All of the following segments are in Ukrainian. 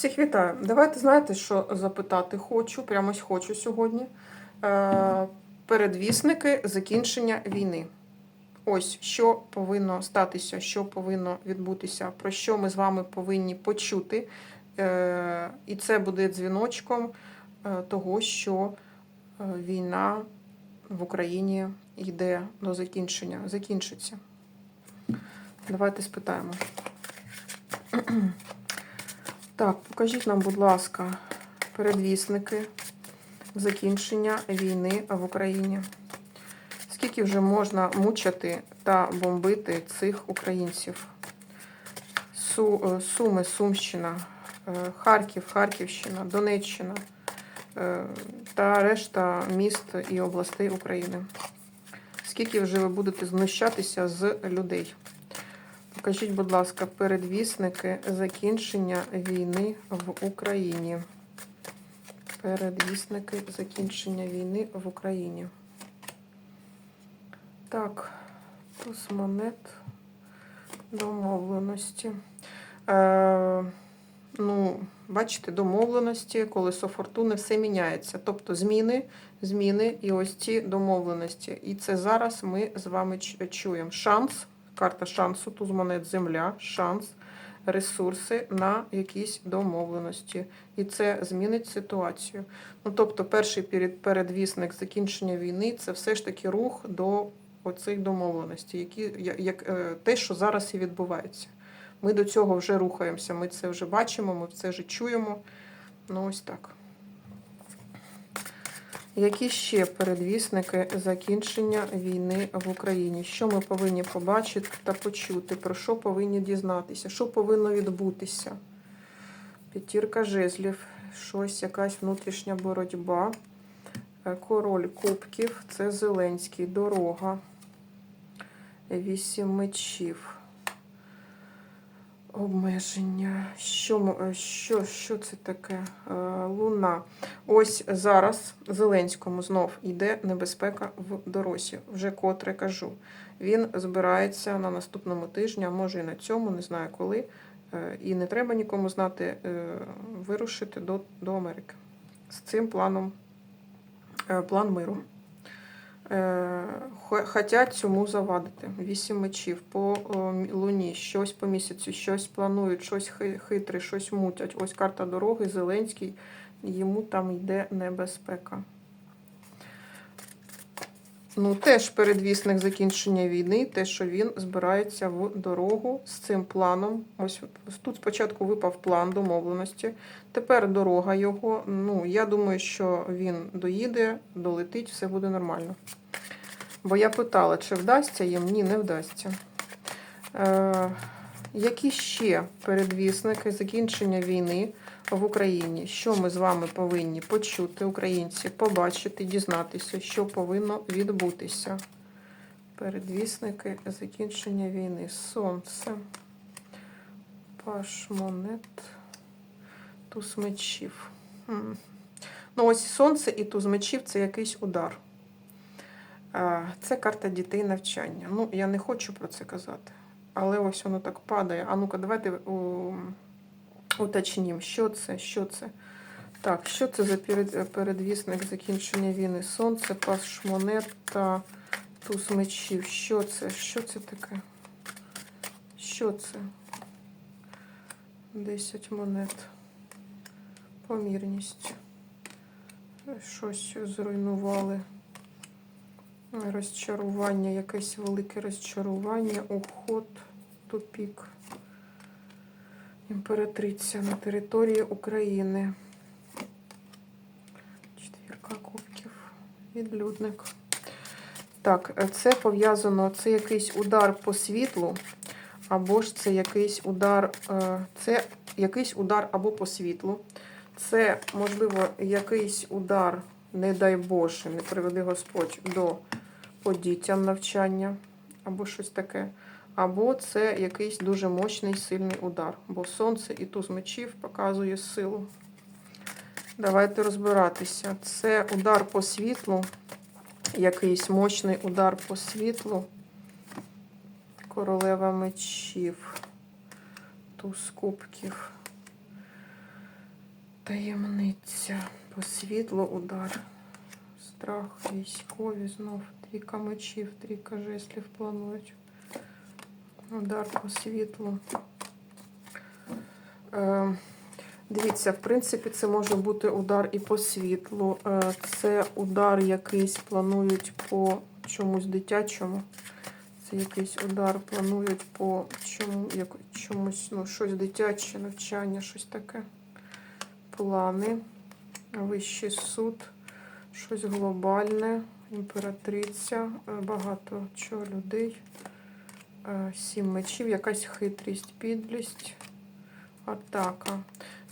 Всіх вітаю. Давайте знаєте, що запитати хочу, прямо хочу сьогодні. Е, передвісники закінчення війни. Ось що повинно статися, що повинно відбутися, про що ми з вами повинні почути. Е, і це буде дзвіночком е, того, що е, війна в Україні йде до закінчення, закінчиться. Давайте спитаємо. Так, покажіть нам, будь ласка, передвісники закінчення війни в Україні. Скільки вже можна мучити та бомбити цих українців? Су, е, Суми, Сумщина, е, Харків, Харківщина, Донеччина е, та решта міст і областей України. Скільки вже ви будете знущатися з людей? Покажіть, будь ласка, передвісники закінчення війни в Україні. Передвісники закінчення війни в Україні. Так, туз монет домовленості. Е, ну, бачите, домовленості, колесо фортуни, все міняється. Тобто зміни, зміни і ось ці домовленості. І це зараз ми з вами чуємо. Шанс, карта шансу, туз монет, земля, шанс, ресурси на якісь домовленості. І це змінить ситуацію. Ну, тобто, перший передвісник закінчення війни це все ж таки рух до оцих домовленостей, які як е, те, що зараз і відбувається. Ми до цього вже рухаємося, ми це вже бачимо, ми це вже чуємо. Ну, ось так. Які ще передвісники закінчення війни в Україні? Що ми повинні побачити та почути? Про що повинні дізнатися? Що повинно відбутися? П'ятірка жезлів, щось, якась внутрішня боротьба. Е, Король кубків це Зеленський, дорога. Вісім мечів. Обмеження. Що, е, що, що це таке? Е, Луна. Ось зараз Зеленському знов йде небезпека в дорозі. Вже котре кажу. Він збирається на наступному тижні, а може і на цьому, не знаю коли. Е, І не треба нікому знати, вирушити до, до Америки. З цим планом, план миру. Е, хо- Хотять цьому завадити. Вісім мечів по о, луні, щось по місяцю, щось планують, щось хи- хитре, щось мутять. Ось карта дороги, Зеленський, йому там йде небезпека. Ну, теж передвісник закінчення війни, те, що він збирається в дорогу з цим планом. Ось тут спочатку випав план домовленості. Тепер дорога його. Ну, я думаю, що він доїде, долетить, все буде нормально. Бо я питала, чи вдасться їм? Ні, не вдасться. Е, які ще передвісники закінчення війни в Україні? Що ми з вами повинні почути, українці, побачити, дізнатися, що повинно відбутися? Передвісники закінчення війни. Сонце. Паш монет. Туз мечів. Ну, ось сонце і туз мечів це якийсь удар. Це карта дітей навчання. Ну, я не хочу про це казати. Але ось воно так падає. А ну-ка, давайте у, уточнім, що це, що це. Так, що це за передвісник закінчення війни? Сонце, пас монет та туз мечів. Що це? Що це таке? Що це? 10 монет. Помірність. Щось зруйнували. Розчарування, якесь велике розчарування, уход, тупік. Імператриця на території України. Четвірка кубків. Відлюдник. Так, це пов'язано, це якийсь удар по світлу, або ж це якийсь удар, е, це якийсь удар або по світлу. Це, можливо, якийсь удар, не дай Боже, не приведи Господь, до по дітям навчання, або щось таке. Або це якийсь дуже мощний сильний удар. Бо сонце і туз мечів показує силу. Давайте розбиратися. Це удар по світлу, якийсь мощний удар по світлу. Королева мечів, туз кубків. Таємниця. По світлу удар. Страх, військові знов. Трійка мечів, трійка жеслів планують. Удар по світлу. Е, дивіться, в принципі, це може бути удар і по світлу. Е, це удар якийсь планують по чомусь дитячому. Це якийсь удар планують по чому, як, чомусь, ну, щось дитяче, навчання, щось таке. Плани, вищий суд, щось глобальне, імператриця, е, багато чого людей. Е, Сім мечів, якась хитрість, підлість, атака.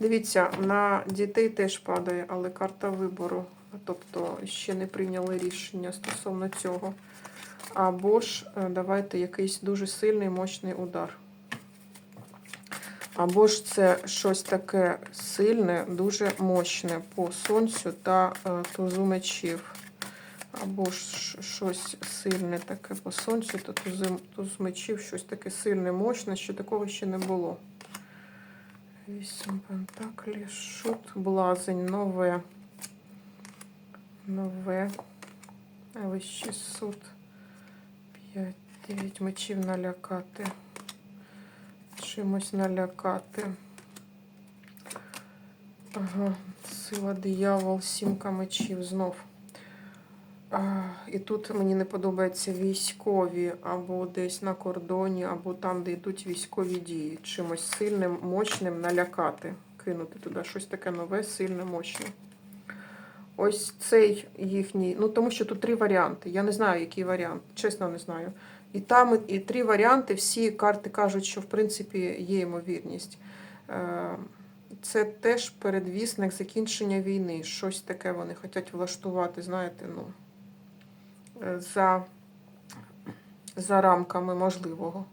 Дивіться, на дітей теж падає, але карта вибору. Тобто ще не прийняли рішення стосовно цього. Або ж е, давайте якийсь дуже сильний мощний удар. Або ж це щось таке сильне, дуже мощне по сонцю та тузу мечів. Або ж щось сильне таке по сонцю, та тузи- туз мечів, щось таке сильне, мощне, що такого ще не було. Вісім пентаклів, шут, блазень, нове. Нове. Вищий суд. П'ять, дев'ять мечів налякати. Чимось налякати. Ага, сила диявол, сімка мечів знов. І тут мені не подобаються військові або десь на кордоні, або там, де йдуть військові дії. Чимось сильним, мощним налякати. Кинути туди щось таке нове, сильне, мощне. Ось цей їхній. Ну, тому що тут три варіанти. Я не знаю, який варіант. Чесно, не знаю. І там, і три варіанти. Всі карти кажуть, що в принципі є ймовірність. Е, Це теж передвісник закінчення війни. Щось таке вони хочуть влаштувати, знаєте, ну, за, за рамками можливого.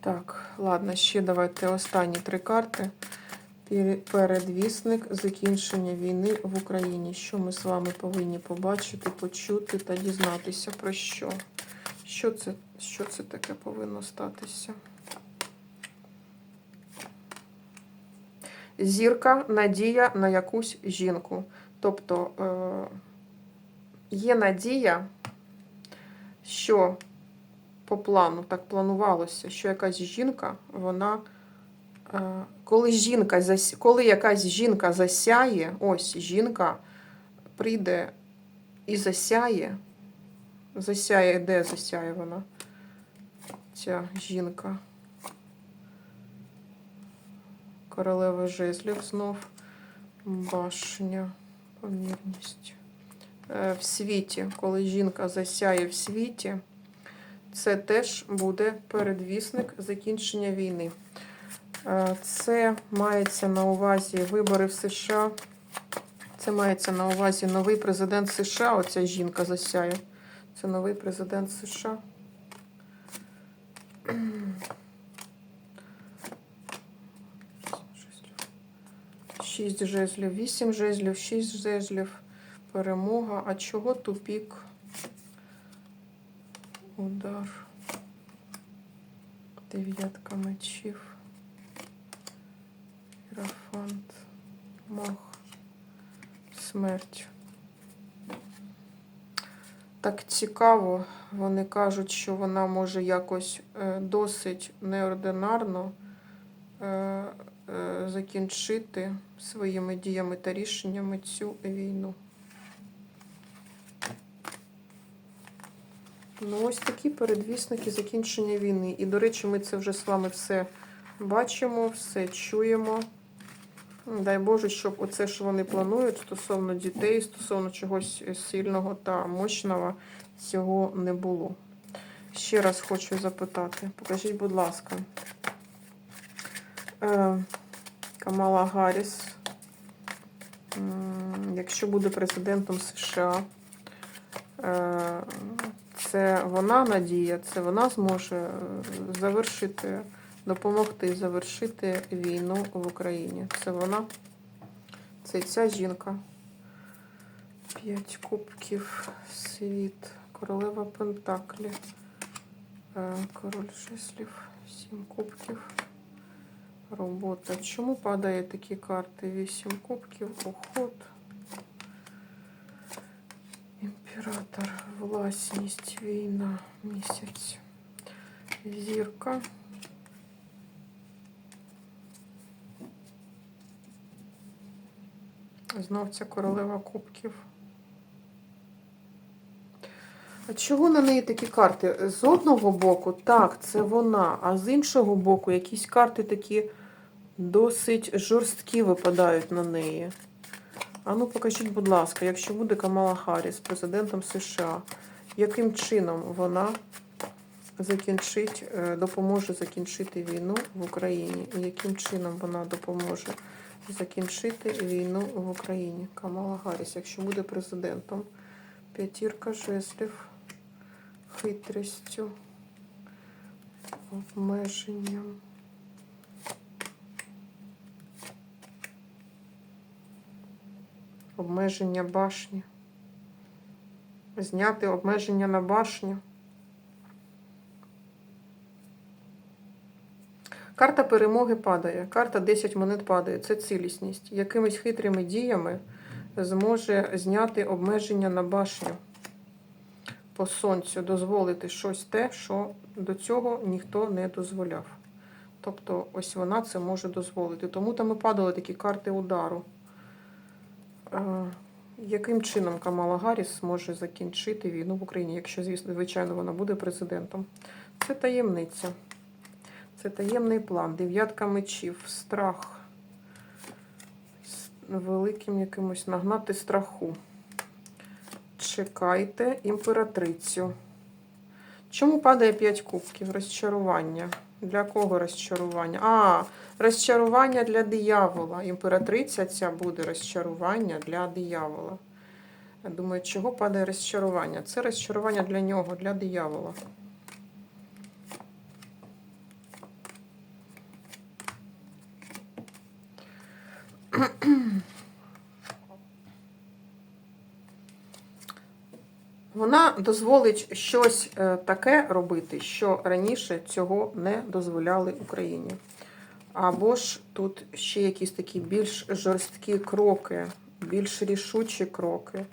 Так, ладно, ще давайте останні три карти. Передвісник закінчення війни в Україні. Що ми з вами повинні побачити, почути та дізнатися про що? Що це, що це таке повинно статися? Зірка, надія на якусь жінку. Тобто е, є надія, що по плану так планувалося, що якась жінка, вона. Е, Коли жінка коли якась жінка засяє, ось жінка прийде і засяє. Засяє, де засяє вона? Ця жінка. Королева жезлів знов. Башня, помірність. Е, В світі, коли жінка засяє в світі, це теж буде передвісник закінчення війни. Е, Це мається на увазі вибори в США. Це мається на увазі новий президент США. Оця жінка засяє. Це новий президент США. Шість жезлів, вісім жезлів, шість жезлів. Перемога. А чого тупік? Удар. Дев'ятка мечів. Ірафант. Мах. Смерть. Так цікаво. Вони кажуть, що вона може якось е, досить неординарно е, е, закінчити своїми діями та рішеннями цю війну. Ну, ось такі передвісники закінчення війни. І, до речі, ми це вже з вами все бачимо, все чуємо. Дай Боже, щоб оце, що вони планують стосовно дітей, стосовно чогось сильного та мощного, цього не було. Ще раз хочу запитати. Покажіть, будь ласка. Е, Камала Гарріс, якщо буде президентом США, е, це вона надія, це вона зможе е, завершити, допомогти завершити війну в Україні. Це вона, це ця жінка. П'ять кубків, світ, королева Пентаклі, е, король жезлів, сім кубків, робота. Чому падає такі карти? Вісім кубків, уход. Імператор, власність, війна, місяць, зірка. Знов ця королева кубків. А чого на неї такі карти? З одного боку, так, це вона, а з іншого боку, якісь карти такі досить жорсткі випадають на неї. А ну покажіть, будь ласка, якщо буде Камала Харріс президентом США, яким чином вона закінчить, е, допоможе закінчити війну в Україні? І яким чином вона допоможе закінчити війну в Україні? Камала Харріс, якщо буде президентом. П'ятірка жезлів, хитрістю, обмеженням. Обмеження башні. Зняти обмеження на башню. Карта перемоги падає. Карта 10 монет падає. Це цілісність. Якимись хитрими діями зможе зняти обмеження на башню по сонцю, дозволити щось те, що до цього ніхто не дозволяв. Тобто, ось вона це може дозволити. Тому там і падали такі карти удару. Яким чином Камала Гарріс зможе закінчити війну в Україні, якщо, звісно, звичайно, вона буде президентом? Це таємниця. Це таємний план. Дев'ятка мечів, страх. З великим якимось нагнати страху. Чекайте імператрицю. Чому падає 5 кубків? Розчарування. Для кого розчарування? А, розчарування для диявола. Імператриця ця буде розчарування для диявола. Я думаю, чого падає розчарування? Це розчарування для нього, для диявола. Вона дозволить щось е, таке робити, що раніше цього не дозволяли Україні. Або ж тут ще якісь такі більш жорсткі кроки, більш рішучі кроки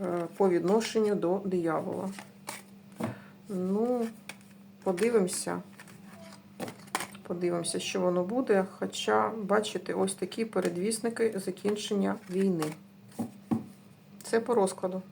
е, по відношенню до диявола. Ну, подивимося. Подивимося, що воно буде. Хоча, бачите, ось такі передвісники закінчення війни. Це по розкладу.